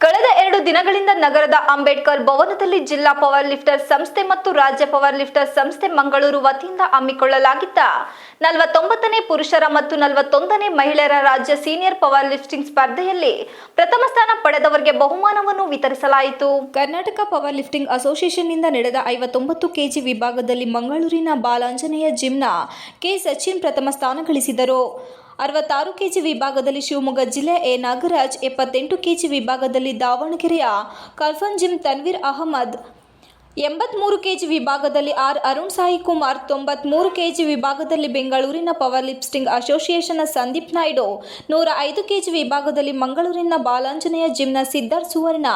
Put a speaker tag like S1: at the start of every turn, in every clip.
S1: ಕಳೆದ ಎರಡು ದಿನಗಳಿಂದ ನಗರದ ಅಂಬೇಡ್ಕರ್ ಭವನದಲ್ಲಿ ಜಿಲ್ಲಾ ಪವರ್ ಲಿಫ್ಟರ್ ಸಂಸ್ಥೆ ಮತ್ತು ರಾಜ್ಯ ಪವರ್ ಲಿಫ್ಟರ್ ಸಂಸ್ಥೆ ಮಂಗಳೂರು ವತಿಯಿಂದ ಹಮ್ಮಿಕೊಳ್ಳಲಾಗಿದ್ದ ನಲವತ್ತೊಂಬತ್ತನೇ ಪುರುಷರ ಮತ್ತು ನಲವತ್ತೊಂದನೇ ಮಹಿಳೆಯರ ರಾಜ್ಯ ಸೀನಿಯರ್ ಪವರ್ ಲಿಫ್ಟಿಂಗ್ ಸ್ಪರ್ಧೆಯಲ್ಲಿ ಪ್ರಥಮ ಸ್ಥಾನ ಪಡೆದವರಿಗೆ ಬಹುಮಾನವನ್ನು ವಿತರಿಸಲಾಯಿತು. ಕರ್ನಾಟಕ ಪವರ್ ಲಿಫ್ಟಿಂಗ್ ಅಸೋಸಿಯೇಷನ್ನಿಂದ ನಡೆದ ಐವತ್ತೊಂಬತ್ತು ಕೆಜಿ ವಿಭಾಗದಲ್ಲಿ ಮಂಗಳೂರಿನ ಬಾಲಾಂಜನೇಯ ಜಿಮ್ನ ಕೆ ಸಚಿನ್ ಪ್ರಥಮ ಸ್ಥಾನ ಗಳಿಸಿದರು. ಅರವತ್ತಾರು ಕೆಜಿ ವಿಭಾಗದಲ್ಲಿ ಶಿವಮೊಗ್ಗ ಜಿಲ್ಲೆ ಎ ನಾಗರಾಜ್, ಎಪ್ಪತ್ತೆಂಟು ಕೆಜಿ ವಿಭಾಗದಲ್ಲಿ ದಾವಣಗೆರೆಯ ಕಲ್ಫನ್ ಜಿಮ್ ತನ್ವೀರ್ ಅಹಮದ್ ಎಂಬತ್ಮೂರು ಕೆಜಿ ವಿಭಾಗದಲ್ಲಿ ಆರ್ ಅರುಣ್ ಸಾಯಿ ಕುಮಾರ್, ತೊಂಬತ್ಮೂರು ಕೆಜಿ ವಿಭಾಗದಲ್ಲಿ ಬೆಂಗಳೂರಿನ ಪವರ್ ಲಿಫ್ಟಿಂಗ್ ಅಸೋಸಿಯೇಷನ್ನ ಸಂದೀಪ್ ನಾಯ್ಡು, ನೂರ ಐದು ಕೆಜಿ ವಿಭಾಗದಲ್ಲಿ ಮಂಗಳೂರಿನ ಬಾಲಾಂಜನೇಯ ಜಿಮ್ನ ಸಿದ್ಧಾರ್ಥ್ ಸುವರ್ಣ.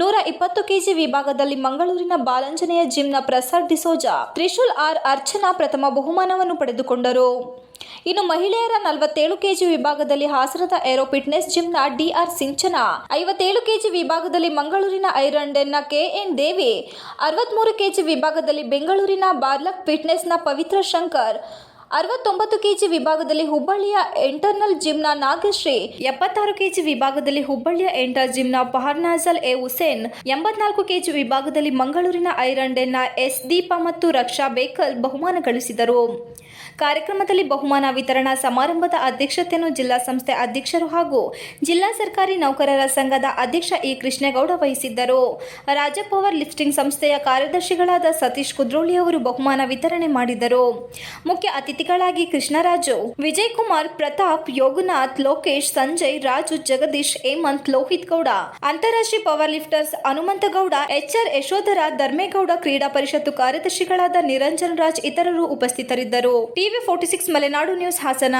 S1: ನೂರ ಇಪ್ಪತ್ತು ಕೆಜಿ ವಿಭಾಗದಲ್ಲಿ ಮಂಗಳೂರಿನ ಬಾಲಂಜನೆಯ ಜಿಮ್ನ ಪ್ರಸಾದ್ ಡಿಸೋಜ, ತ್ರಿಶೂಲ್ ಆರ್ ಅರ್ಚನಾ ಪ್ರಥಮ ಬಹುಮಾನವನ್ನು ಪಡೆದುಕೊಂಡರು. ಇನ್ನು ಮಹಿಳೆಯರ ನಲವತ್ತೇಳು ಕೆಜಿ ವಿಭಾಗದಲ್ಲಿ ಹಾಸನದ ಏರೋ ಫಿಟ್ನೆಸ್ ಜಿಮ್ನ ಡಿಆರ್ ಸಿಂಚನ, ಐವತ್ತೇಳು ಕೆಜಿ ವಿಭಾಗದಲ್ಲಿ ಮಂಗಳೂರಿನ ಐರಂಡೆನ್ನ ಕೆಎನ್ ದೇವಿ, ಅರವತ್ಮೂರು ಕೆಜಿ ವಿಭಾಗದಲ್ಲಿ ಬೆಂಗಳೂರಿನ ಬಾರ್ಲಕ್ ಫಿಟ್ನೆಸ್ನ ಪವಿತ್ರ ಶಂಕರ್ ಅರವತ್ತೊಂಬತ್ತು ಕೆಜಿ ವಿಭಾಗದಲ್ಲಿ ಹುಬ್ಬಳ್ಳಿಯ ಇಂಟರ್ನಲ್ ಜಿಮ್ನ ನಾಗಶ್ರೀ, ಎಪ್ಪತ್ತಾರು ಕೆಜಿ ವಿಭಾಗದಲ್ಲಿ ಹುಬ್ಬಳ್ಳಿಯ ಎಂಟರ್ ಜಿಮ್ನ ಪಹರ್ನಾಜಲ್ ಎ ಹುಸೇನ್, ಎಂಬತ್ನಾಲ್ಕು ಕೆಜಿ ವಿಭಾಗದಲ್ಲಿ ಮಂಗಳೂರಿನ ಐರಂಡೆನ್ನ ಎಸ್ ದೀಪ ಮತ್ತು ರಕ್ಷಾ ಬೇಕಲ್ ಬಹುಮಾನ ಗಳಿಸಿದರು. ಕಾರ್ಯಕ್ರಮದಲ್ಲಿ ಬಹುಮಾನ ವಿತರಣಾ ಸಮಾರಂಭದ ಅಧ್ಯಕ್ಷತೆಯನ್ನು ಜಿಲ್ಲಾ ಸಂಸ್ಥೆ ಅಧ್ಯಕ್ಷರು ಹಾಗೂ ಜಿಲ್ಲಾ ಸರ್ಕಾರಿ ನೌಕರರ ಸಂಘದ ಅಧ್ಯಕ್ಷ ಇ ಕೃಷ್ಣೇಗೌಡ ವಹಿಸಿದ್ದರು. ರಾಜ್ಯ ಪವರ್ ಲಿಫ್ಟಿಂಗ್ ಸಂಸ್ಥೆಯ ಕಾರ್ಯದರ್ಶಿಗಳಾದ ಸತೀಶ್ ಕುದ್ರೋಳಿ ಅವರು ಬಹುಮಾನ ವಿತರಣೆ ಮಾಡಿದರು. ಮುಖ್ಯ ಅತಿಥಿಗಳಾಗಿ ಕೃಷ್ಣರಾಜು ವಿಜಯ್ ಕುಮಾರ್ ಪ್ರತಾಪ್, ಯೋಗನಾಥ್, ಲೋಕೇಶ್, ಸಂಜಯ್, ರಾಜು, ಜಗದೀಶ್, ಹೇಮಂತ್, ಲೋಹಿತ್ ಗೌಡ, ಅಂತಾರಾಷ್ಟ್ರೀಯ power lifters Hanumanthagowda HR Yashodhara, Dharmegowda ಕ್ರೀಡಾ ಪರಿಷತ್ತು ಕಾರ್ಯದರ್ಶಿಗಳಾದ ನಿರಂಜನ್ ರಾಜ್ ಇತರರು ಉಪಸ್ಥಿತರಿದ್ದರು. TV forty six, Malenadu news, Hassan.